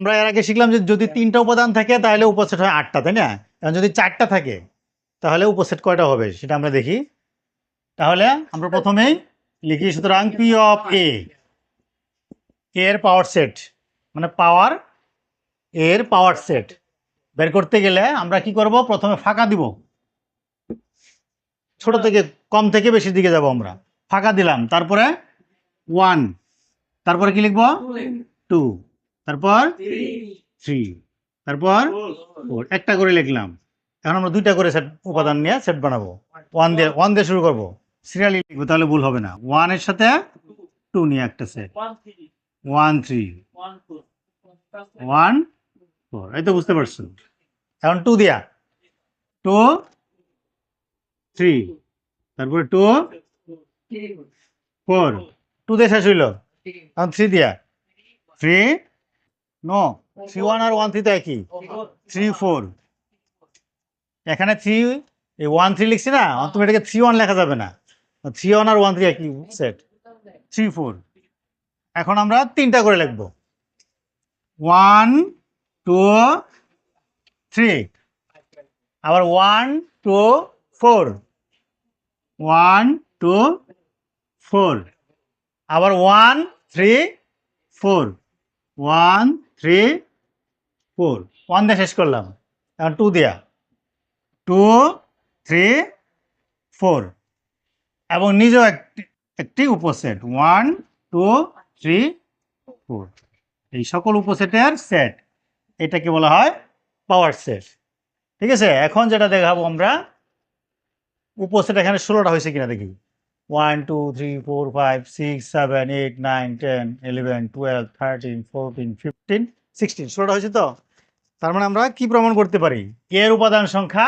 আমরা এর আগে শিখলাম যে যদি তিনটা উপাদান থাকে তাহলে উপসেট হয় আটটা তাই না? এখন যদি চারটা থাকে তাহলে উপসেট কয়টা হবে? সেটা আমরা দেখি। তাহলে আমরা প্রথমেই লিখি সুতরাং পি অফ এ এর পাওয়ার সেট মানে পাওয়ার এর পাওয়ার সেট বের করতে গেলে আমরা কি করব? প্রথমে ফাঁকা দিব। ছোট থেকে কম থেকে বেশি দিকে যাব আমরা। ফাঁকা দিলাম। তারপরে ওয়ান তারপরে কি লিখব? টু তারপর? থ্রি তারপর? ফোর একটা করে লিখলাম। এখন আমরা দুইটা করে সেট উপাদান নিয়ে সেট বানাবো। ওয়ান দিয়ে ওয়ান দিয়ে শুরু করব। সিরিয়ালি লিখব তাহলে ভুল হবে না। ওয়ানের সাথে টু নিয়ে একটা set one three one four এই তো বুঝতে পারছ। এখন টু দিয়া। টু থ্রি তারপরে টু ফোর টু দিয়ে শেষ হইল। এখন থ্রি দিয়া। থ্রি নো থ্রি ওয়ান আর ওয়ান থ্রি তো একই। থ্রি ফোর এখানে থ্রি এই ওয়ান থ্রি লিখছি না তুমি এটাকে থ্রি ওয়ান লেখা যাবে না। থ্রি ওয়ান আর ওয়ান থ্রি একই সেট থ্রি ফোর এখন আমরা তিনটা করে লিখব। ওয়ান টু থ্রি আবার one two four one two four আবার one three four one three four one দিয়ে শেষ করলাম। এখন টু দিয়া। টু থ্রি ফোর এবং নিজেও একটি একটি উপসেট। ওয়ান টু থ্রি ফোর এই সকল উপসেটের সেট এটাকে বলা হয় পাওয়ার সেট ঠিক আছে? এখন যেটা দেখাবো আমরা, উপসেট এখানে ষোলোটা হয়েছে কিনা দেখি। One two three four five six seven eight nine ten eleven twelve thirteen fourteen fifteen sixteen ষোলোটা হয়েছে তো? তার মানে আমরা কি প্রমাণ করতে পারি? এর উপাদান সংখ্যা,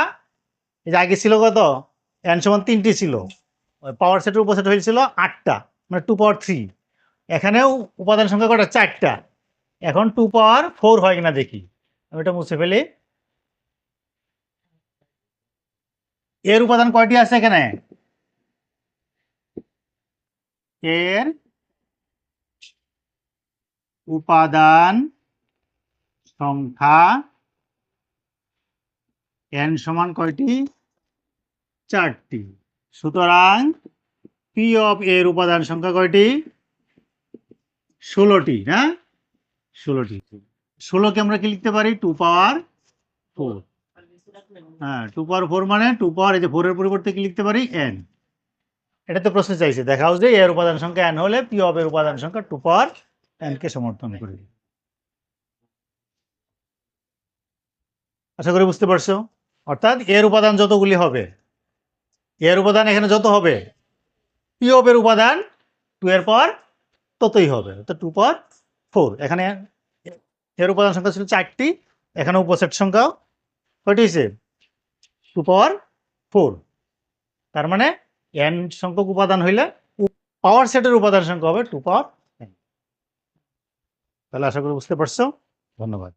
এই যে আগে ছিল কত? এন সমান তিনটি ছিল। পাওয়ার সেটের উপসেট হয়েছিল আটটা মানে টু পাওয়ার থ্রি এখানেও উপাদান সংখ্যা কটা? চারটা। এখন টু পাওয়ার ফোর হয় কিনা দেখি। আমি এটা মুছে ফেলি। এর উপাদান কয়টি আছে এখানে? এর উপাদান সংখ্যা এন সমান কয়টি? চারটি। সুতরাং পি অফ এর উপাদান সংখ্যা কয়টি? ষোলোটি, না? ষোলোটি। ষোলোকে আমরা কি লিখতে পারি? টু পাওয়ার ফোর হ্যাঁ টু পাওয়ার ফোর মানে টু পাওয়ার এই যে ফোরের পরিবর্তে কি লিখতে পারি? এন এটা তো প্রশ্ন চাইছে। দেখাও যে এর উপাদান সংখ্যা এন হলে পি অফ এর উপাদান সংখ্যা টু পাওয়ার এন কে সমর্থন করে। আশা করি বুঝতে পারছ? অর্থাৎ এর উপাদান যতগুলি হবে, এর উপাদান এখানে যত হবে পি অফ এর উপাদান টু এর পর ততই হবে। অর্থাৎ টু পাওয়ার ফোর এখানে এর উপাদান সংখ্যা ছিল চারটি, এখানে উপসেট সংখ্যা কয়টি হয়েছে? টু পাওয়ার ফোর তার মানে এন সংখ্যক উপাদান হইলে পাওয়ার সেটের উপাদান সংখ্যা হবে টু পাওয়ার তাহলে আশা করি বুঝতে পারছ। ধন্যবাদ।